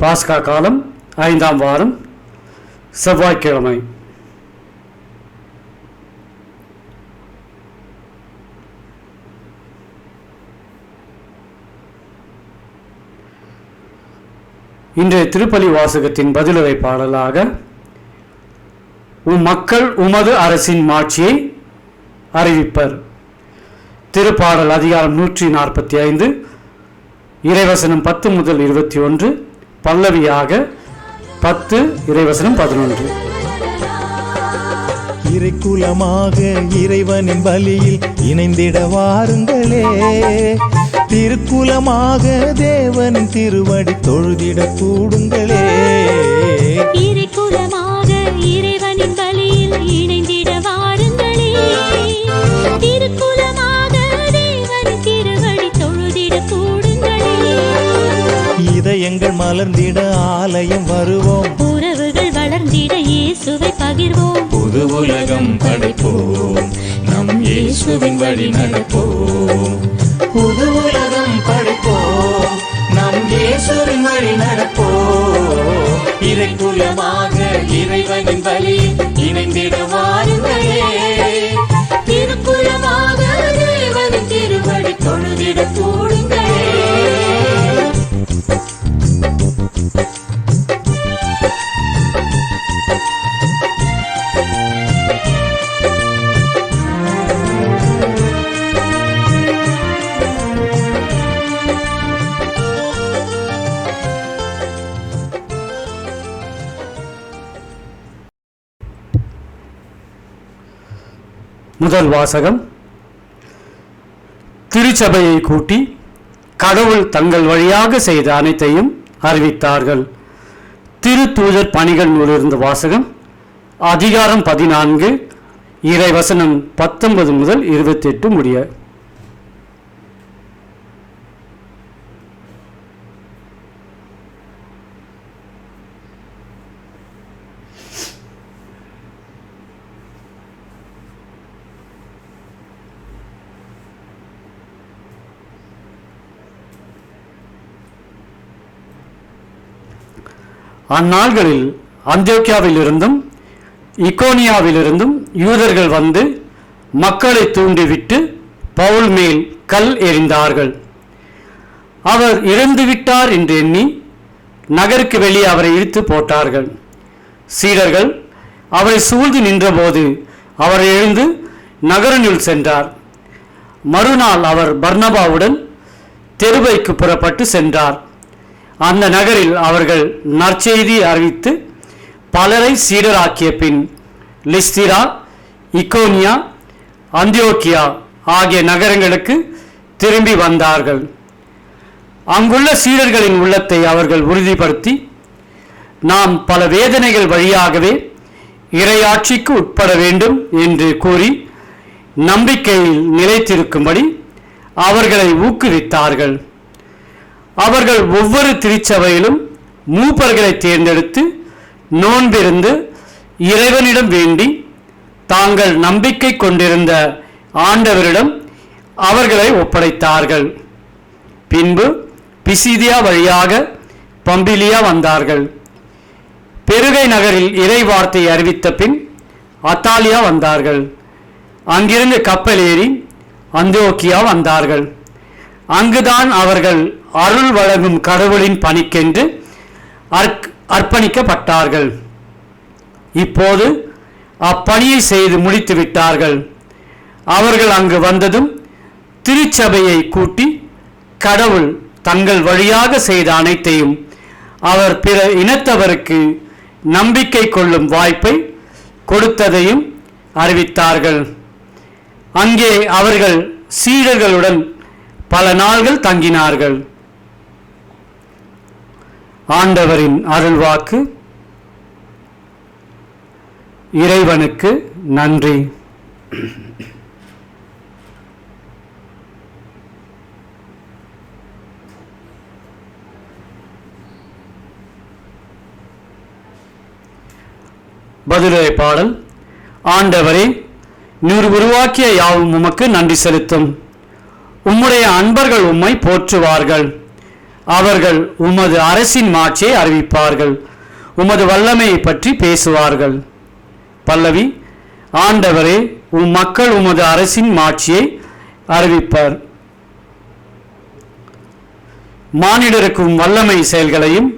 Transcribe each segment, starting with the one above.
பாஸ்கா காலம் ஐந்தாம் வாரம் செவ்வாய்க்கிழமை. இன்றைய திருப்பலி வாசகத்தின் பதிலுரை பாடலாக உம் மக்கள் உமது அரசின் மாட்சியை அறிவிப்பர். திருப்பாடல் அதிகாரம் நூற்றி நாற்பத்தி ஐந்து இறைவசனம் பத்து முதல் இருபத்தி ஒன்று பல்லவியாக பத்து இறைவசனம் பதினொன்று. இறைக்குலமாக இறைவனின் பலியில் இணைந்திட வாருங்களே. திருக்குலமாக தேவனின் திருவடி தொழுதிட கூடுங்களே. இறைக்குலமாக இறைவனின் பலியில் இணைந்திட வாருங்களே. திருக்குலமாக இதயங்கள் மலர்ந்திட ஆலயம் வருவோம். உறவுகள் வளர்ந்திட இயேசுவை பகிர்வோம். புது உலகம் படைப்போம். நம் இயேசுவின் வழி நடப்போம். புது உலகம் படைப்போம். நம் இயேசுவின் வழி நடப்போம். இறைக்குலமாக இறைவனின் வழி முதல் வாசகம். திருச்சபையை கூட்டி கடவுள் தங்கள் வழியாக செய்த அனைத்தையும் அறிவித்தார்கள். திருத்தூதர் பணிகள் நூலிருந்து வாசகம். அதிகாரம் பதினான்கு இறைவசனம் பத்தொன்பது முதல் இருபத்தி எட்டு முடிய அந்நாள்களில் அந்தியோக்கியாவிலிருந்தும் இக்கோனியாவிலிருந்தும் யூதர்கள் வந்து மக்களை தூண்டிவிட்டு பவுல் மேல் கல் எறிந்தார்கள். அவர் இறந்துவிட்டார் என்று எண்ணி நகருக்கு வெளியே அவரை இழுத்து போட்டார்கள். சீடர்கள் அவரை சூழ்ந்து நின்றபோது அவர் எழுந்து நகரனுள் சென்றார். மறுநாள் அவர் பர்னபாவுடன் தெருவைக்கு புறப்பட்டு சென்றார். அந்த நகரில் அவர்கள் நற்செய்தி அறிவித்து பலரை சீடராக்கிய பின் லிஸ்திரா இக்கோனியா அந்தியோக்கியா ஆகிய நகரங்களுக்கு திரும்பி வந்தார்கள். அங்குள்ள சீடர்களின் உள்ளத்தை அவர்கள் உறுதிப்படுத்தி நாம் பல வேதனைகள் வழியாகவே இரையாட்சிக்கு உட்பட வேண்டும் என்று கூறி நம்பிக்கையில் நிலைத்திருக்கும்படி அவர்களை ஊக்குவித்தார்கள். அவர்கள் ஒவ்வொரு திருச்சபையிலும் மூப்பர்களை தேர்ந்தெடுத்து நோன்பிருந்து இறைவனிடம் வேண்டி தாங்கள் நம்பிக்கை கொண்டிருந்த ஆண்டவரிடம் அவர்களை ஒப்படைத்தார்கள். பின்பு பிசிதியா வழியாக பம்பிலியா வந்தார்கள். பெருகை நகரில் இறை வார்த்தை அறிவித்த பின் அத்தாலியா வந்தார்கள். அங்கிருந்து கப்பல் ஏறி அந்தோக்கியா வந்தார்கள். அங்குதான் அவர்கள் அருள் வழங்கும் கடவுளின் பணிக்கென்று அர்க் அர்ப்பணிக்கப்பட்டார்கள். இப்போது அப்பணியை செய்து முடித்து விட்டார்கள். அவர்கள் அங்கு வந்ததும் திருச்சபையை கூட்டி கடவுள் தங்கள் வழியாக செய்த அனைத்தையும் அவர் பிற இனத்தவருக்கு நம்பிக்கை கொள்ளும் வாய்ப்பை கொடுத்ததையும் அறிவித்தார்கள். அங்கே அவர்கள் சீடர்களுடன் பல நாள்கள் தங்கினார்கள். ஆண்டவரின் அருள்வாக்கு இறைவனுக்கு நன்றி. பதிலுரை பாடல் ஆண்டவரே நீர் உருவாக்கிய யாவும் உமக்கு நன்றி செலுத்தும். உம்முடைய அன்பர்கள் உம்மை போற்றுவார்கள். அவர்கள் உமது அரசின் மாட்சியை அறிவிப்பார்கள். உமது வல்லமையை பற்றி பேசுவார்கள். பல்லவி ஆண்டவரே உம் மக்கள் உமது அரசின் மாட்சியை அறிவிப்பார். மானிடருக்கும் வல்லமை செயல்களையும்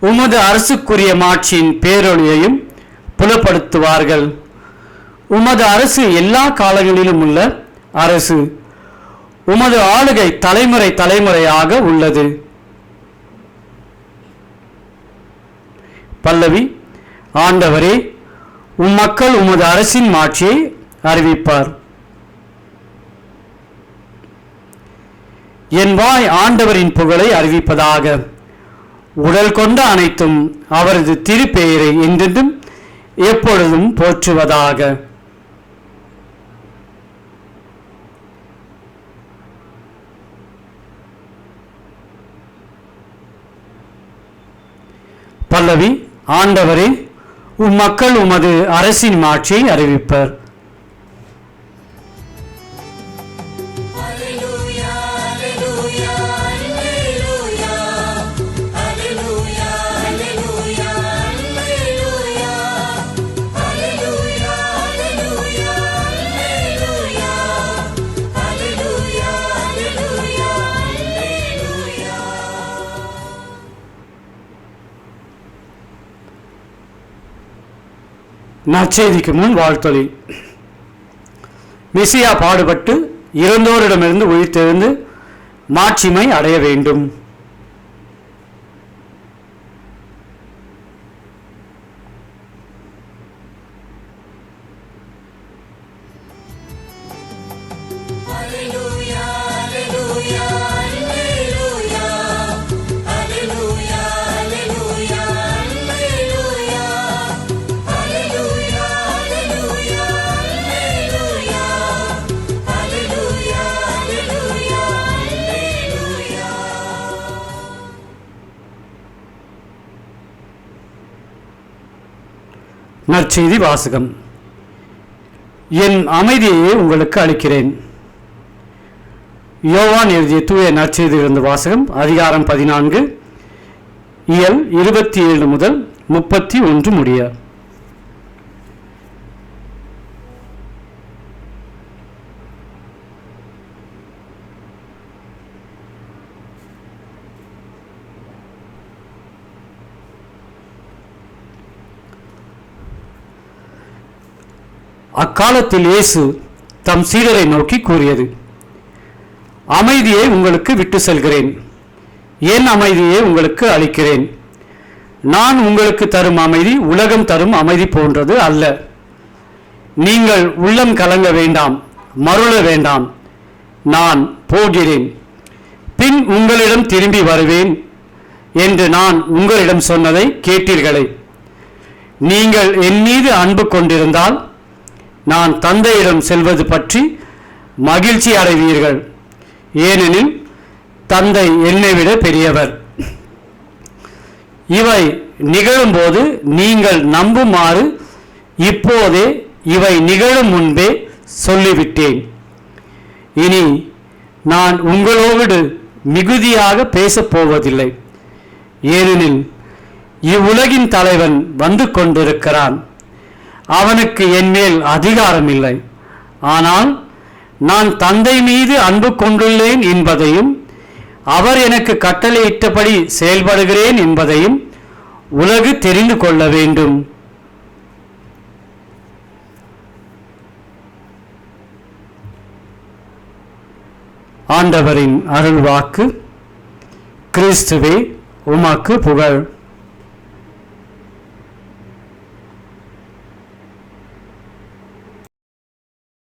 உமது அரசுக்குரிய மாட்சியின் பேரொழியையும் புலப்படுத்துவார்கள். உமது அரசு எல்லா காலங்களிலும் உள்ள அரசு. உமது ஆளுகை தலைமுறை தலைமுறையாக உள்ளது. பல்லவி ஆண்டவரே உம் மக்கள் உமது அரசின் மாட்சியை அறிவிப்பார். என் வாய் ஆண்டவரின் புகழை அறிவிப்பதாக. உடல் கொண்ட அனைத்தும் அவரது திருப்பெயரை என்றென்றும் எப்பொழுதும் போற்றுவதாக. பல்லவி ஆண்டவரே உம் மக்கள் உமது அரசின் மாட்சியை அறிவிப்பர். நற்செய்திக்கு முன் வாழ்த்தொலி மெசியா பாடுபட்டு இறந்தோரிடமிருந்து உயிர்த்தெழுந்து மாட்சிமை அடைய வேண்டும். நற்செய்தி வாசகம். என் அமைதியை உங்களுக்கு அளிக்கிறேன். யோவான் எழுதிய தூய நற்செய்தியிலிருந்து வாசகம் அதிகாரம் பதினான்கு இயல் இருபத்தி ஏழு முதல் முப்பத்தி ஒன்று முடிய. அக்காலத்தில் இயேசு தம் சீடரை நோக்கி கூறியது அமைதியை உங்களுக்கு விட்டு செல்கிறேன். என் அமைதியை உங்களுக்கு அளிக்கிறேன். நான் உங்களுக்கு தரும் அமைதி உலகம் தரும் அமைதி போன்றது அல்ல. நீங்கள் உள்ளம் கலங்க வேண்டாம் மருள வேண்டாம். நான் போகிறேன். பின் உங்களிடம் திரும்பி வருவேன் என்று நான் உங்களிடம் சொன்னதை கேட்டீர்களே. நீங்கள் என் மீது அன்பு கொண்டிருந்தால் நான் தந்தையிடம் செல்வது பற்றி மகிழ்ச்சி அடைவீர்கள். ஏனெனில் தந்தை என்னை விட பெரியவர். இவை நிகழும்போது நீங்கள் நம்புமாறு இப்போதே இவை நிகழும் முன்பே சொல்லிவிட்டேன். இனி நான் உங்களோடு மிகுதியாக பேசப் போவதில்லை. ஏனெனில் இவ்வுலகின் தலைவன் வந்து கொண்டிருக்கிறான். அவனுக்கு என்மேல் அதிகாரம் இல்லை ஆனால் நான் தந்தை மீது அன்பு கொண்டுள்ளேன் என்பதையும் அவர் எனக்கு கட்டளையிட்டபடி செயல்படுகிறேன் என்பதையும் உலகு தெரிந்து கொள்ள வேண்டும். ஆண்டவரின் அருள்வாக்கு கிறிஸ்துவே உமாக்கு புகழ்.